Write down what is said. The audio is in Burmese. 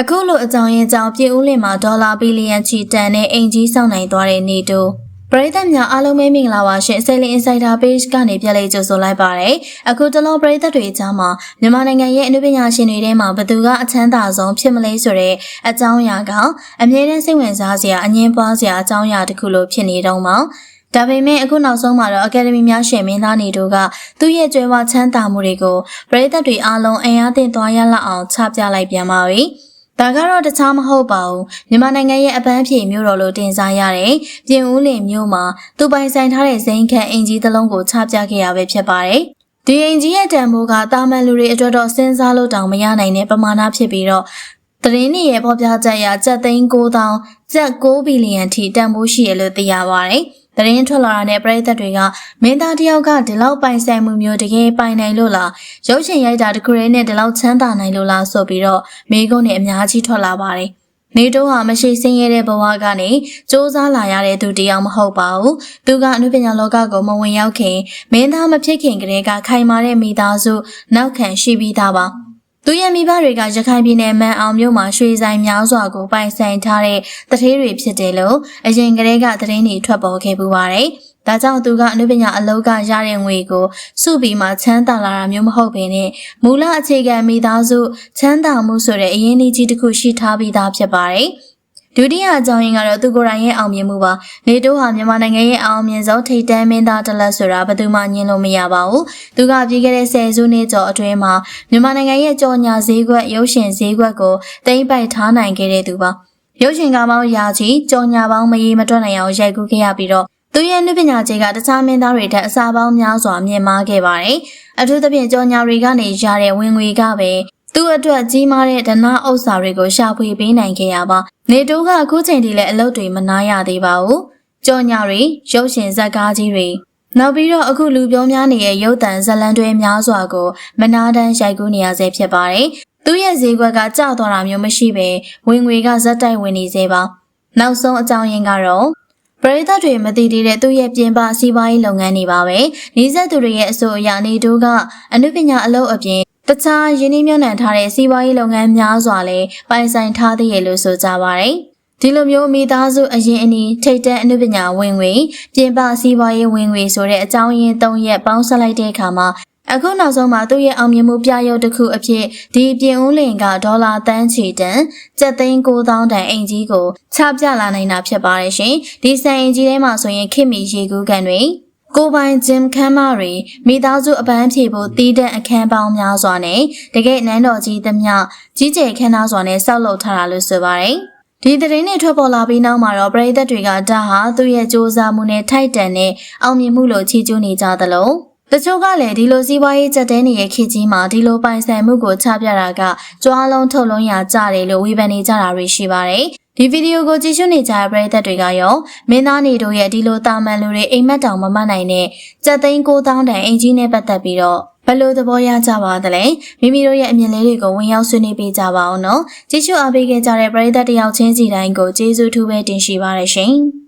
အခုလိုအကြောင်းရင်းကြောင့်ပြည်ဦးလင်မှာဒေါ်လာဘီလီယံချီတန်နဲ့အင်ကြီးဆောင်နိုင်သွားတဲ့နေတိုးပရိသတ်များအားလုံးပဲမင်္ဂလာပါရှင် Selling Insider Page ကနေပြန်လည်ကြိုဆိုလိုက်ပါတယ်အခုတလောပရိသတ်တွေအကြားမှာမြန်မာနိုင်ငံရဲ့အနုပညာရှင်တွေထဲမှာဘသူကအချမ်းသာဆုံးဖြစ်မလဲဆိုတဲ့အကြောင်းအရာကအမြဲတမ်းစိတ်ဝင်စားစရာအငင်းပွားစရာအကြောင်းအရာတစ်ခုလိုဖြစ်နေတော့မှာဒါပေမဲ့အခုနောက်ဆုံးမှာတော့အကယ်ဒမီများရှင်မင်းသားနေတို့ကသူ့ရဲ့ကြွယ်ဝချမ်းသာမှုတွေကိုပရိသတ်တွေအားလုံးအင်အားတင်သွားရလောက်အောင်ချပြလိုက်ပြန်ပါပြီ။ ဒါကတော့တခြားမဟုတ်ပါဘူးမြန်မာနိုင်ငံရဲ့အပန်းဖြေမြို့တော်လို့တင်စားရတဲ့ပြင်ဦးလင်မြို့မှာသူပိုင်ဆိုင်ထားတဲ့ဇိမ်ခန့်အင်ကြီးတစ်လုံးကိုချပြခဲ့ရပဲဖြစ်ပါတယ်။ဒီအင်ကြီးရဲ့တန်ဖိုးကတာမန်လူတွေအတွက်တော့စဉ်းစားလို့တောင်မရနိုင်တဲ့ပမာဏဖြစ်ပြီးတော့သတင်းတွေရဲ့ဖော်ပြချက်အရကျပ်သိန်း9000ကျပ်6ဘီလီယံထိတန်ဖိုးရှိရလို့သိရပါတယ်။ သတင်းထွက်လာတာနဲ့ပြည်သက်တွေကမင်းသားတယောက်ကဒီလောက်ပိုင်ဆိုင်မှုမျိုးတကယ်ပိုင်နိုင်လို့လားရုပ်ရှင်ရိုက်တာတခုရဲနဲ့ဒီလောက်ချမ်းသာနိုင်လို့လားဆိုပြီးတော့မိကုန်းနဲ့အများကြီးထွက်လာပါတယ်။နေတိုးဟာမရှိစင်းရဲတဲ့ဘဝကနေစူးစမ်းလာရတဲ့သူတယောက်မဟုတ်ပါဘူး။သူကအနုပညာလောကကိုမဝင်ရောက်ခင်မင်းသားမဖြစ်ခင်ကတည်းကခိုင်မာတဲ့မိသားစုနောက်ခံရှိပြီးသားပါ။ သူရဲ့မိဘတွေကရခိုင်ပြည်နယ်မန်အောင်မြို့မှာရွှေဆိုင်များစွာကိုပိုင်ဆိုင်ထားတဲ့တထေးတွေဖြစ်တယ်လို့အရင်ကတည်းကသတင်းတွေထွက်ပေါ်ခဲ့ပူပါတယ်။ဒါကြောင့်သူကအနုပညာအလုပ်ကရတဲ့ငွေကိုစုပြီးမှချမ်းသာလာတာမျိုးမဟုတ်ဘဲနဲ့မူလအခြေခံမိသားစုချမ်းသာမှုဆိုတဲ့အရင်းအနှီးကြီးတစ်ခုရှိထားပြီးသားဖြစ်ပါတယ်။ ဒုတိယအကြောင်းရင်းကတော့သူကိုယ်တိုင်ရဲ့အောင်မြင်မှုပါနေတိုးဟာမြန်မာနိုင်ငံရဲ့အောင်မြင်ဆုံးထိပ်တန်းမင်းသားတစ်လက်ဆိုတာဘယ်သူမှညင်လို့မရပါဘူးသူကပြီးခဲ့တဲ့ဆယ်စုနှစ်ကျော်အတွင်းမှာမြန်မာနိုင်ငံရဲ့ကြော်ညာဈေးကွက်ရုပ်ရှင်ဈေးကွက်ကိုတိမ့်ပိုက်ထားနိုင်ခဲ့တဲ့သူပါရုပ်ရှင်ကားပေါင်းရာချီကြော်ညာပေါင်းမရေမတွက်နိုင်အောင်ရိုက်ကူးခဲ့ရပြီးတော့သူရဲ့လူပညာခြေကတခြားမင်းသားတွေထက်အစားပေါင်းများစွာမြင့်မားခဲ့ပါတယ်။အထူးသဖြင့်ကြော်ညာတွေကနေရတဲ့ဝင်ငွေကပဲ သူ့အတွက်ကြီးမားတဲ့ဒနာဥစ္စာတွေကိုရှာဖွေပေးနိုင်ခဲ့ရပါနေတိုးကအခုချိန်ထိလည်းအလုပ်တွေမနာရသေးပါဘူးကြော်ညာတွေရုပ်ရှင်ဇာတ်ကားကြီးတွေနောက်ပြီးတော့အခုလူပြောများနေတဲ့ရုပ်တံဇလန်တွေများစွာကိုမနာတမ်းရိုက်ကူးနေရဆဲဖြစ်ပါတယ်သူ့ရဲ့ဈေးကွက်ကကျသွားတာမျိုးမရှိပဲဝင်ငွေကဇက်တိုက်ဝင်နေသေးပါနောက်ဆုံးအကြောင်းရင်းကတော့ပရိသတ်တွေမသိသေးတဲ့သူ့ရဲ့ပြင်ပစီးပွားရေးလုပ်ငန်းတွေပါပဲ။နီးစပ်သူတွေရဲ့အဆိုအရနေတိုးကအနုပညာအလုပ်အပြင် တခြားယင်းနှိမ့်မြုံနှံထားတဲ့စီးပွားရေးလုပ်ငန်းများစွာလည်းပိုင်ဆိုင်ထားသေးရလို့ဆိုကြပါရယ်ဒီလိုမျိုးမိသားစုအရင်အနီးထိတ်တန့်အနုပညာဝင်ငွေပြင်ပစီးပွားရေးဝင်ငွေဆိုတဲ့အကြောင်းရင်း၃ရက်ပေါင်းစပ်လိုက်တဲ့အခါမှာအခုနောက်ဆုံးမှာသူ့ရဲ့အောင်မြင်မှုပြရုပ်တစ်ခုအဖြစ်ဒီပြင်ဦးလင်ကဒေါ်လာတန်းချီတန်ကျပ်သိန်း9000တန်အိမ်ကြီးကိုချပြလာနိုင်တာဖြစ်ပါတယ်ရှင်ဒီစံအိမ်ကြီးထဲမှာဆိုရင်ခင်မီရေကူးကန်တွေ ကိုပိုင်ဂျင်ခမ်းမတွေမိသားစုအပန်းဖြေဖို့တည်တဲ့အခန်းပေါင်းများစွာနဲ့တကယ်နန်းတော်ကြီးသမျှကြီးကျယ်ခမ်းနားစွာနဲ့ဆောက်လုပ်ထားတာလို့ဆိုပါတယ်။ဒီသတင်းတွေထွက်ပေါ်လာပြီးနောက်မှာတော့ပရိသတ်တွေကဒါဟာသူ့ရဲ့စ조사မှုနဲ့ထိုက်တန်တဲ့အောင်မြင်မှုလို့ချီးကျူးနေကြသလိုတချို့ကလည်းဒီလိုစီးပွားရေးကြက်တဲနေတဲ့ခေတ်ကြီးမှာဒီလိုပိုင်ဆိုင်မှုကိုချပြတာကကြွားလုံးထုတ်လုံးရကြတယ်လို့ဝေဖန်နေကြတာတွေရှိပါတယ်။ ဒီဗီဒီယိုကိုကြည့်ရှုနေကြတဲ့ပရိသတ်တွေကရောမင်းသားနေတို့ရဲ့ဒီလိုတာမန်လူတွေအိမ်မက်တောင်မမနိုင်တဲ့ကြက်သိန်း9000တန်အင်ဂျီနဲ့ပတ်သက်ပြီးတော့ဘယ်လိုသဘောရကြပါသလဲမိမိတို့ရဲ့အမြင်လေးတွေကိုဝင်ရောက်ဆွေးနွေးပေးကြပါအောင်နော်ကြည့်ရှုအားပေးခဲ့ကြတဲ့ပရိသတ်တယောက်ချင်းစီတိုင်းကိုကျေးဇူးထူးပဲတင်ရှိပါရရှင်